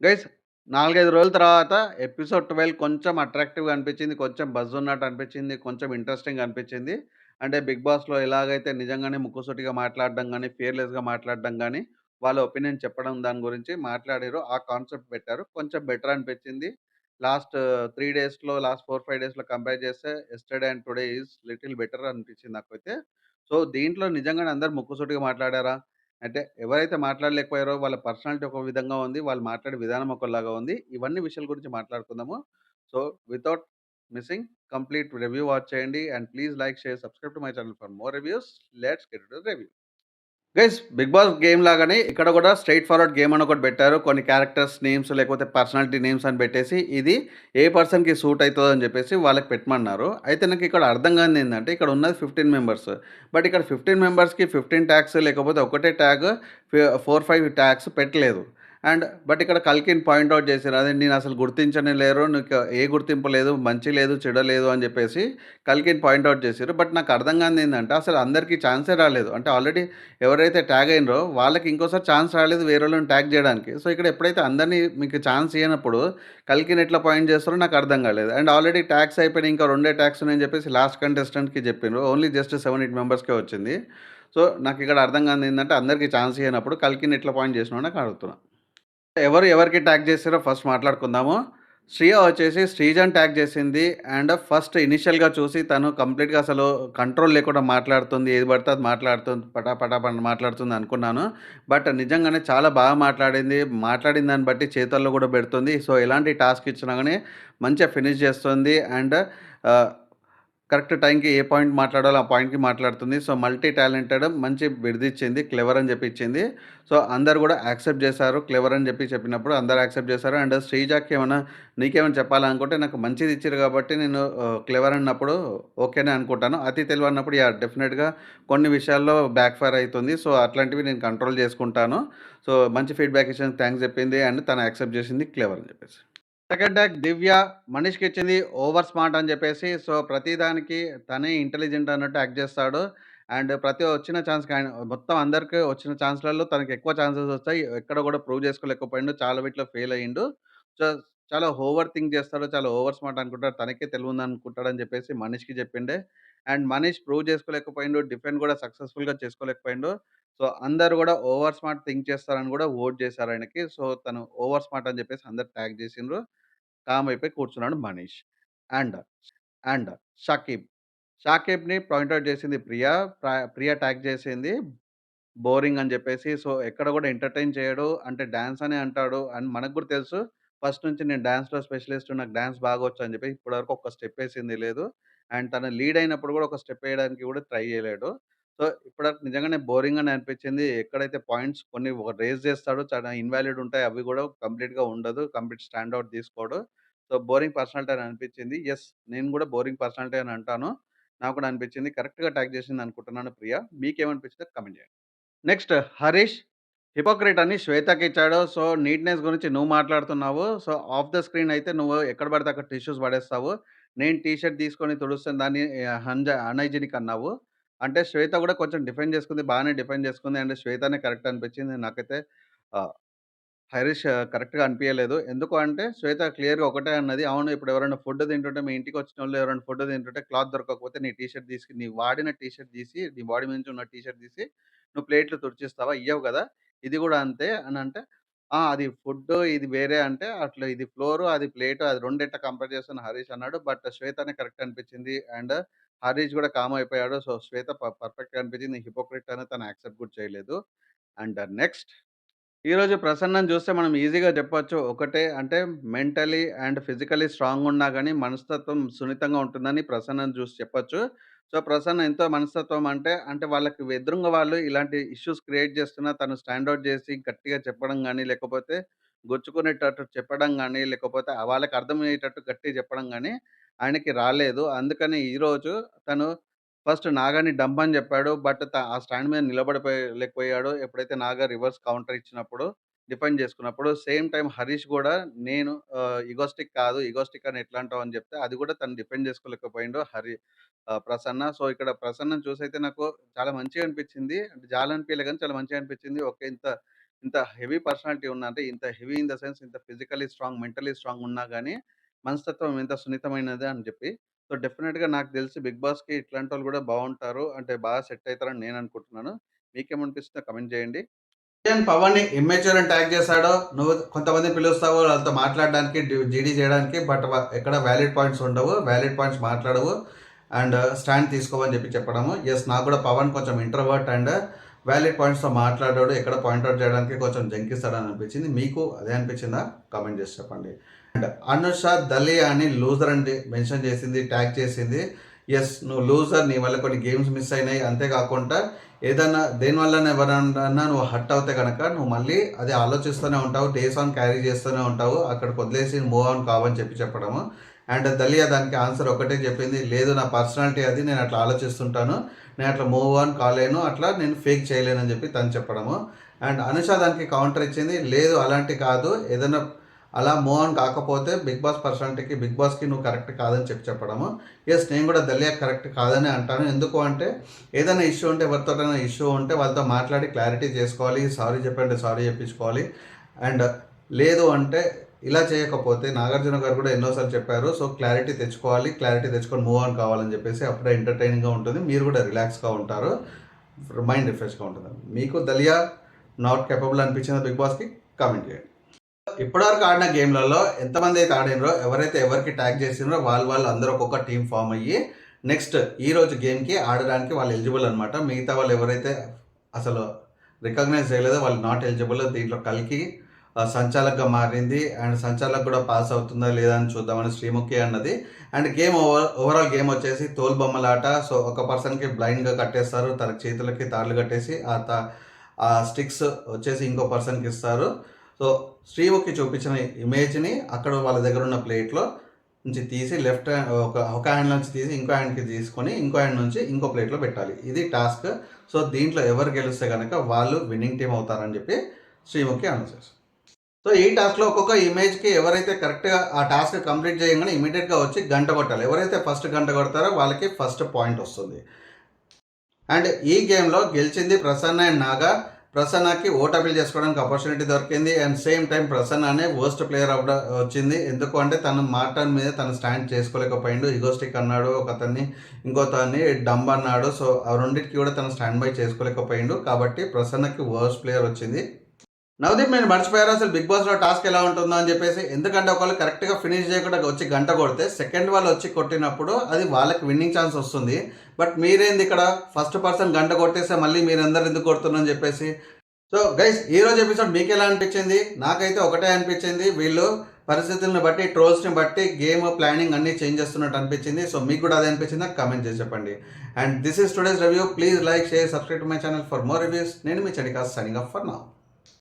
Guys 4, 5 రోజుల తర్వాత episode 12 కొంచెం అట్రాక్టివ్‌గా అనిపించింది. కొంచెం బజ్ ఉన్నట్టు అనిపించింది. కొంచెం ఇంట్రెస్టింగ్ అనిపించింది. అంటే 'బిగ్ బాస్‌లో' ఎలాగైతే నిజంగానే ముక్కుసూటిగా మాట్లాడడం కానీ ఫియర్‌లెస్‌గా మాట్లాడడం కానీ వాళ్ళ ఒపీనియన్ చెప్పడం దాని గురించి మాట్లాడిర్రు. ఆ కాన్సెప్ట్ పెట్టారు. కొంచెం బెటర్ అనిపించింది. లాస్ట్ త్రీ డేస్‌లో, లాస్ట్ 4, 5 డేస్‌లో కంపేర్ చేస్తే yesterday and today is little better అనిపించింది నాకైతే. సో, దీంట్లో నిజంగానే అందరు ముక్కుసూటిగా మాట్లాడారా? అంటే ఎవరైతే మాట్లాడలేకపోయారో వాళ్ళ పర్సనాలిటీ ఒక విధంగా ఉంది. వాళ్ళు మాట్లాడే విధానం ఒకలాగా ఉంది. ఇవన్నీ విషయాల గురించి మాట్లాడుకుందాము. So, without missing complete review watch చేయండి. And please like, share, subscribe to my channel for more reviews. Let's get to review. Guys 'Bigg Boss' game లాగానే ఇక్కడ కూడా స్ట్రైట్ ఫార్వర్డ్ గేమ్ అని ఒకటి పెట్టారు. కొన్ని క్యారెక్టర్స్ నేమ్స్ లేకపోతే పర్సనాలిటీ నేమ్స్ అని పెట్టేసి ఇది ఏ పర్సన్‌కి సూట్ అయితదని చెప్పేసి వాళ్ళకి పెట్టమన్నారు. అయితే నాకు ఇక్కడ అర్థం కాని ఏంటంటే ఇక్కడ ఉన్నది 15 మెంబర్స్. బట్ ఇక్కడ 15 మెంబర్స్‌కి 15 ట్యాగ్స్ లేకపోతే ఒకటే ట్యాగ్ ఫోర్ ఫైవ్ ట్యాగ్స్ పెట్టలేదు. అండ్ బట్ ఇక్కడ కల్కిని పాయింట్ చేశారు. అదే నేను అసలు గుర్తించనే లేరు. నీకు ఏ గుర్తింపు లేదు, మంచి లేదు, చెడ లేదు అని చెప్పేసి కల్కిని పాయింట్ చేశారు. బట్ నాకు అర్థం కానిది ఏందంటే అసలు అందరికీ ఛాన్సే రాలేదు. అంటే ఆల్రెడీ ఎవరైతే ట్యాగ్ అయినరో వాళ్ళకి ఇంకోసారి ఛాన్స్ రాలేదు వేరే వాళ్ళని ట్యాగ్ చేయడానికి. సో, ఇక్కడ ఎప్పుడైతే అందరిని మీకు ఛాన్స్ ఇవ్వనప్పుడు కల్కిన్ ఎట్లా పాయింట్ చేస్తారో నాకు అర్థం కాలేదు. అండ్ ఆల్రెడీ ట్యాక్స్ అయిపోయిన ఇంకా రెండే ట్యాక్స్ ఉన్నాయని చెప్పేసి లాస్ట్ కంటెస్టెంట్‌కి చెప్పిండ్రు. ఓన్లీ జస్ట్ 7, 8 మెంబర్స్‌కే వచ్చింది. సో, నాకు ఇక్కడ అర్థం కానిది ఏంటంటే అందరికీ ఛాన్స్ ఇవ్వనప్పుడు కల్కిని ఎట్లా పాయింట్ చేసినా నాకు అడుగుతున్నాను ఎవరు ఎవరికి ట్యాగ్ చేశారో ఫస్ట్ మాట్లాడుకుందాము. శ్రియ వచ్చేసి శ్రీజన్ ట్యాగ్ చేసింది. అండ్ ఫస్ట్ ఇనిషియల్‌గా చూసి తను కంప్లీట్‌గా అసలు కంట్రోల్ లేకుండా మాట్లాడుతుంది. ఏది పడితే అది మాట్లాడుతుంది. పటా పటా పట మాట్లాడుతుంది అనుకున్నాను. బట్ నిజంగానే చాలా బాగా మాట్లాడింది. మాట్లాడిన దాన్ని బట్టి చేతల్లో కూడా పెడుతుంది. సో, ఎలాంటి టాస్క్ ఇచ్చినా కానీ మంచిగా ఫినిష్ చేస్తుంది. అండ్ కరెక్ట్ టైంకి ఏ పాయింట్ మాట్లాడాలో ఆ పాయింట్‌కి మాట్లాడుతుంది. సో, మల్టీ టాలెంటెడ్ మంచి విడిదిచ్చింది క్లెవర్ అని చెప్పి ఇచ్చింది. సో, అందరు కూడా యాక్సెప్ట్ చేశారు. క్లెవర్ అని చెప్పి చెప్పినప్పుడు అందరు యాక్సెప్ట్ చేశారు. అండ్ శ్రీజాకి ఏమైనా నీకేమైనా చెప్పాలనుకుంటే నాకు మంచిది ఇచ్చిర్రు కాబట్టి నేను క్లెవర్ అన్నప్పుడు ఓకేనే అనుకుంటాను. అతి తెలివి అన్నప్పుడు యా డెఫినెట్గా కొన్ని విషయాల్లో బ్యాక్ ఫైర్ అవుతుంది సో, అట్లాంటివి నేను కంట్రోల్ చేసుకుంటాను. సో, మంచి ఫీడ్‌బ్యాక్ ఇచ్చిన థ్యాంక్స్ చెప్పింది. అండ్ తను యాక్సెప్ట్ చేసింది క్లెవర్ అని చెప్పేసి. సెకండ్ ట్యాగ్ దివ్య మనీష్‌కి ఇచ్చింది ఓవర్ స్మార్ట్ అని చెప్పేసి. సో, ప్రతిదానికి తనే ఇంటెలిజెంట్ అన్నట్టు యాక్ట్ చేస్తాడు. అండ్ ప్రతి వచ్చిన ఛాన్స్‌కి ఆయన మొత్తం అందరికి వచ్చిన ఛాన్స్‌లలో తనకి ఎక్కువ ఛాన్సెస్ వస్తాయి ఎక్కడ కూడా ప్రూవ్ చేసుకోలేకపోయిండు. చాలా వీటిలో ఫెయిల్ అయ్యిండు. సో, చాలా ఓవర్ థింక్ చేస్తాడు. చాలా ఓవర్ స్మార్ట్ అనుకుంటాడు. తనకే తెలివుందనుకుంటాడని చెప్పేసి మనీష్‌కి చెప్పిండే. అండ్ మనీష్ ప్రూవ్ చేసుకోలేకపోయిండు. డిఫెండ్ కూడా సక్సెస్‌ఫుల్‌గా చేసుకోలేకపోయిండు. సో, అందరూ కూడా ఓవర్ స్మార్ట్ థింక్ చేస్తారని కూడా ఓట్ చేశారు ఆయనకి. సో, తను ఓవర్ స్మార్ట్ అని చెప్పేసి అందరూ ట్యాగ్ చేసిండ్రు. కామ్ అయిపోయి కూర్చున్నాడు Manish. And, and Shakib. షాకిబ్ని point out చేసింది ప్రియా ప్ర ప్రియ ట్యాగ్ చేసింది బోరింగ్ అని చెప్పేసి. సో, ఎక్కడ కూడా ఎంటర్‌టైన్ చేయడు. అంటే డాన్స్ అనే అంటాడు. అండ్ మనకు కూడా తెలుసు ఫస్ట్ నుంచి నేను డాన్స్‌లో స్పెషలిస్ట్ నాకు డాన్స్ బాగొచ్చు అని చెప్పి ఇప్పటివరకు ఒక్క స్టెప్ ఏసింది లేదు. అండ్ తను లీడ్ అయినప్పుడు కూడా ఒక స్టెప్ ఏయడానికి కూడా ట్రై చేయలేడు. సో, ఇప్పటివరకు నిజంగానే బోరింగ్ అని అనిపించింది. ఎక్కడైతే పాయింట్స్ కొన్ని ఒక రేజ్ చేస్తాడో చాలా ఇన్‌వాలిడ్ ఉంటాయి. అవి కూడా కంప్లీట్‌గా ఉండదు. కంప్లీట్ స్టాండ్ ఔట్ తీసుకోడు. సో, బోరింగ్ పర్సనాలిటీ అని అనిపించింది. యెస్ నేను కూడా బోరింగ్ పర్సనాలిటీ అని అంటాను. నాకు కూడా అనిపించింది. కరెక్ట్‌గా ట్యాగ్ చేసింది అనుకుంటున్నాను ప్రియ. మీకేమనిపించిందో కామెంట్ చేయండి. నెక్స్ట్ హరీష్ హిపోక్రేట్ అని శ్వేతకి ఇచ్చాడు. సో, నీట్‌నెస్ గురించి నువ్వు మాట్లాడుతున్నావు. సో, ఆఫ్ ద స్క్రీన్ అయితే నువ్వు ఎక్కడ పడితే అక్కడ టిష్యూస్ పడేస్తావు. నేను టీ షర్ట్ తీసుకొని తుడుస్తాను దాన్ని హంజ అన్‌హైజీనిక్ అన్నావు. అంటే శ్వేత కూడా కొంచెం డిఫెండ్ చేసుకుంది. బాగానే డిఫెండ్ చేసుకుంది. అండ్ శ్వేతనే కరెక్ట్ అనిపించింది నాకైతే. ఆహ్, హరీష్ కరెక్ట్‌గా అనిపించలేదు ఎందుకు అంటే శ్వేత క్లియర్‌గా ఒకటే అన్నది. అవును ఇప్పుడు ఎవరైనా ఫుడ్ తింటుంటే మీ ఇంటికి వచ్చిన వాళ్ళు ఎవరైనా ఫుడ్ తింటుంటే క్లాత్ దొరకకపోతే నీ టీ షర్ట్ తీసుకుని నీ వాడిన టీ షర్ట్ తీసి నీ బాడీ మీద నుంచి ఉన్న టీ షర్ట్ తీసి నువ్వు ప్లేట్లు తుడిచిస్తావా? ఇయ్యవు కదా! ఇది కూడా అంతే అని అంటే, ఆ! అది ఫుడ్ ఇది వేరే అంటే అట్లా ఇది ఫ్లోరు అది ప్లేటు అది 2 ఎట్లా కంపేర్ చేస్తావు హరీష్ అన్నాడు. బట్ శ్వేతనే కరెక్ట్ అనిపించింది. అండ్ హరీష్ కూడా కామ్ అయిపోయాడు. సో, శ్వేత ప పర్ఫెక్ట్‌గా అనిపించింది. హిపోక్రిట్ అని తను యాక్సెప్ట్ కూడా చేయలేదు. అండ్ నెక్స్ట్ ఈరోజు ప్రసన్నని చూస్తే మనం ఈజీగా చెప్పొచ్చు. ఒకటే అంటే మెంటలీ అండ్ ఫిజికల్లీ స్ట్రాంగ్ ఉన్నా కానీ మనస్తత్వం సున్నితంగా ఉంటుందని ప్రసన్నని చూసి చెప్పొచ్చు. సో, ప్రసన్న ఎంతో మనస్తత్వం అంటే, అంటే వాళ్ళకి ఎదురుంగా వాళ్ళు ఇలాంటి ఇష్యూస్ క్రియేట్ చేస్తున్నా తను స్టాండ్ ఔట్ చేసి గట్టిగా చెప్పడం గాని, లేకపోతే గుచ్చుకునేటట్టు చెప్పడం గాని, లేకపోతే వాళ్ళకి అర్థమయ్యేటట్టు గట్టిగా చెప్పడం గాని ఆయనకి రాలేదు. అందుకని ఈరోజు తను ఫస్ట్ నాగాని డంప్ అని చెప్పాడు. బట్ త ఆ స్టాండ్ మీద నిలబడిపోయలేకపోయాడు. ఎప్పుడైతే నాగా రివర్స్ కౌంటర్ ఇచ్చినప్పుడు, డిపెండ్ చేసుకున్నప్పుడు సేమ్ టైమ్ హరీష్ కూడా నేను ఆహ్, ఇగోస్టిక్ కాదు. ఇగోస్టిక్ అని ఎట్లా అంటావు అని చెప్తే అది కూడా తను డిఫెండ్ చేసుకోలేకపోయిండు హరి ఆహ్, ప్రసన్న. సో, ఇక్కడ ప్రసన్నని చూసైతే నాకు చాలా మంచిగా అనిపించింది. అంటే జాలి అనిపియలే గాని చాలా మంచిగా అనిపించింది. ఓకే. ఇంత ఇంత హెవీ పర్సనాలిటీ ఉన్న అంటే ఇంత హెవీ ఇన్ ద సెన్స్ ఇంత ఫిజికల్లీ స్ట్రాంగ్, మెంటల్లీ స్ట్రాంగ్ ఉన్నా గాని మనస్తత్వం ఎంత సున్నితమైనది అని చెప్పి. సో, డెఫినిట్‌గా నాకు తెలిసి 'బిగ్ బాస్‌కి' ఇట్లాంటోళ్ళు కూడా బావుంటారు. అంటే బాగా సెట్ అయితారని నేను అనుకుంటున్నాను. మీకేమనిపిస్తుందో కమెంట్ చేయండి. పవన్ పవన్‌ని ఇమ్మెచ్యూర్ అని ట్యాగ్ చేశాడు. నువ్వు కొంతమంది పిలుస్తావు వాళ్ళతో మాట్లాడడానికి జీడీ చేయడానికి. బట్ ఎక్కడ వ్యాలిడ్ పాయింట్స్ ఉండవు. వ్యాలిడ్ పాయింట్స్ మాట్లాడవు. అండ్ స్టాండ్ uh, తీసుకోవని చెప్పి చెప్పడము. ఎస్ నాకు కూడా పవన్ కొంచెం ఇంటర్వర్ట్ అండ్ వ్యాలిడ్ పాయింట్స్‌తో మాట్లాడాడు. ఎక్కడ పాయింట్ చేయడానికి కొంచెం జంకిస్తాడని అనిపించింది. మీకు అదే అనిపించిందా? కామెంట్ చేసి చెప్పండి. అండ్ అనుష దలి అని లూజర్ అని మెన్షన్ చేసింది. ట్యాగ్ చేసింది. ఎస్ నువ్వు లూజర్. నీ వల్ల కొన్ని గేమ్స్ మిస్ అయినాయి. అంతే కాకుండా ఏదన్నా దేనివల్ల ఎవరన్నా నువ్వు హట్ అవుతే కనుక నువ్వు మళ్ళీ అదే ఆలోచిస్తూనే ఉంటావు. డేస్ ఆన్ క్యారీ చేస్తూనే ఉంటావు. అక్కడ వదిలేసి మూవ్ ఆన్ కావని చెప్పి చెప్పడము. అండ్ దలియా దానికి ఆన్సర్ ఒకటే చెప్పింది. లేదు నా పర్సనాలిటీ అది. నేను అట్లా ఆలోచిస్తుంటాను. నేను అట్లా మూవ్ ఆన్ కాలేను. అట్లా నేను ఫేక్ చేయలేను అని చెప్పి తను చెప్పడము. అండ్ అనుష దానికి కౌంటర్ ఇచ్చింది. లేదు అలాంటి కాదు. ఏదైనా అలా మూవ్ ఆన్ కాకపోతే 'బిగ్ బాస్' పర్సనాలిటీకి 'బిగ్ బాస్‌కి' నువ్వు కరెక్ట్ కాదని చెప్పి చెప్పడము. ఎస్ నేను కూడా దలియా కరెక్ట్ కాదని అంటాను. ఎందుకు అంటే ఏదైనా ఇష్యూ ఉంటే ఎవరితోటైనా ఇష్యూ ఉంటే వాళ్ళతో మాట్లాడి క్లారిటీ చేసుకోవాలి. సారీ చెప్పండి సారీ చెప్పించుకోవాలి. అండ్ లేదు అంటే ఇలా చేయకపోతే నాగార్జున గారు కూడా ఎన్నోసార్లు చెప్పారు. సో, క్లారిటీ తెచ్చుకోవాలి. క్లారిటీ తెచ్చుకొని మూవ్ ఆన్ కావాలని చెప్పేసి అప్పుడే ఎంటర్‌టైనింగ్‌గా ఉంటుంది. మీరు కూడా రిలాక్స్‌గా ఉంటారు. మైండ్ రిఫ్రెష్‌గా ఉంటుంది. మీకు దలియా నాట్ కేపబుల్ అనిపించిన 'బిగ్ బాస్‌కి'? కామెంట్ చేయండి. ఇప్పటివరకు ఆడిన గేమ్‌లలో ఎంతమంది అయితే ఆడినరో ఎవరైతే ఎవరికి ట్యాగ్ చేసిండ్రో వాళ్ళు వాళ్ళు అందరూ ఒక్కొక్క టీం ఫామ్ అయ్యి నెక్స్ట్ ఈ రోజు గేమ్‌కి ఆడడానికి వాళ్ళు ఎలిజిబుల్ అనమాట. మిగతా వాళ్ళు ఎవరైతే అసలు రికగ్నైజ్ చేయలేదో వాళ్ళు నాట్ ఎలిజిబుల్. దీంట్లో కలికి సంచాలకుగా సంచాలక్‌గా మారింది. అండ్ సంచాలక్ కూడా పాస్ అవుతుందా లేదా అని చూద్దామని శ్రీముఖి అన్నది. And game over overall game వచ్చేసి తోలుబొమ్మలాట. సో, ఒక పర్సన్‌కి బ్లైండ్‌గా కట్టేస్తారు. తన చేతులకి తాళ్ళు కట్టేసి ఆ త ఆ స్టిక్స్ వచ్చేసి ఇంకో పర్సన్‌కి ఇస్తారు. సో, శ్రీముఖి చూపించిన ఇమేజ్‌ని అక్కడ వాళ్ళ దగ్గర ఉన్న ప్లేట్‌లో నుంచి తీసి లెఫ్ట్ హ్యాండ్ ఒక ఒక హ్యాండ్ నుంచి తీసి ఇంకో హ్యాండ్‌కి తీసుకొని ఇంకో హ్యాండ్ నుంచి ఇంకో ప్లేట్‌లో పెట్టాలి. ఇది టాస్క్. సో, దీంట్లో ఎవరు గెలిస్తే కనుక వాళ్ళు విన్నింగ్ టీమ్ అవుతారని చెప్పి శ్రీముఖి అనౌన్స్ సో, ఈ టాస్క్‌లో ఒక్కొక్క ఇమేజ్‌కి ఎవరైతే కరెక్ట్‌గా ఆ టాస్క్ కంప్లీట్ చేయంగానే ఇమీడియట్గా వచ్చి గంట కొట్టాలి. ఎవరైతే ఫస్ట్ గంట కొడతారో వాళ్ళకి ఫస్ట్ పాయింట్ వస్తుంది. అండ్ ఈ గేమ్‌లో గెలిచింది ప్రసన్న అండ్ నాగా. ప్రసన్నకి ఓట్ అపీల్ చేసుకోవడానికి ఆపర్చునిటీ దొరికింది. అండ్ సేమ్ టైమ్ ప్రసన్ననే వర్స్ట్ ప్లేయర్ అవ్వడం వచ్చింది. ఎందుకు అంటే తను మాట మీద తను స్టాండ్ చేసుకోలేకపోయిండు. ఇగోస్టిక్ అన్నాడు ఒకతన్ని. ఇంకోతన్ని డంబ్ అన్నాడు. సో, ఆ రెండింటికి కూడా తను స్టాండ్ బై చేసుకోలేకపోయిండు. కాబట్టి ప్రసన్నకి వర్స్ట్ ప్లేయర్ వచ్చింది. నవదీప్ మీరు మర్చిపోయారా అసలు 'బిగ్ బాస్‌లో' టాస్క్ ఎలా ఉంటుందో అని చెప్పేసి? ఎందుకంటే ఒకళ్ళు కరెక్ట్‌గా ఫినిష్ చేయకుండా వచ్చి గంట కొడితే సెకండ్ వాళ్ళు వచ్చి కొట్టినప్పుడు అది వాళ్ళకి విన్నింగ్ ఛాన్స్ వస్తుంది. బట్ మీరేంది ఇక్కడ ఫస్ట్ పర్సన్ గంట కొట్టేస్తే మళ్ళీ మీరందరూ ఎందుకు కొడుతున్నారని చెప్పేసి. సో, గైస్ ఈరోజు ఎపిసోడ్ ఎలా అనిపించింది? నాకైతే ఒకటే అనిపించింది. వీళ్ళు పరిస్థితులను బట్టి, ట్రోల్స్‌ని బట్టి గేమ్ ప్లానింగ్ అన్నీ చేంజ్ చేస్తున్నట్టు అనిపించింది. సో, మీకు కూడా అదే అనిపించిందా? కామెంట్ చేసి చెప్పండి. And this is today's review. Please like, share, subscribe my channel for more reviews. నేను మీ చెడికా సైనింగ్ ఆఫ్ ఫర్ నా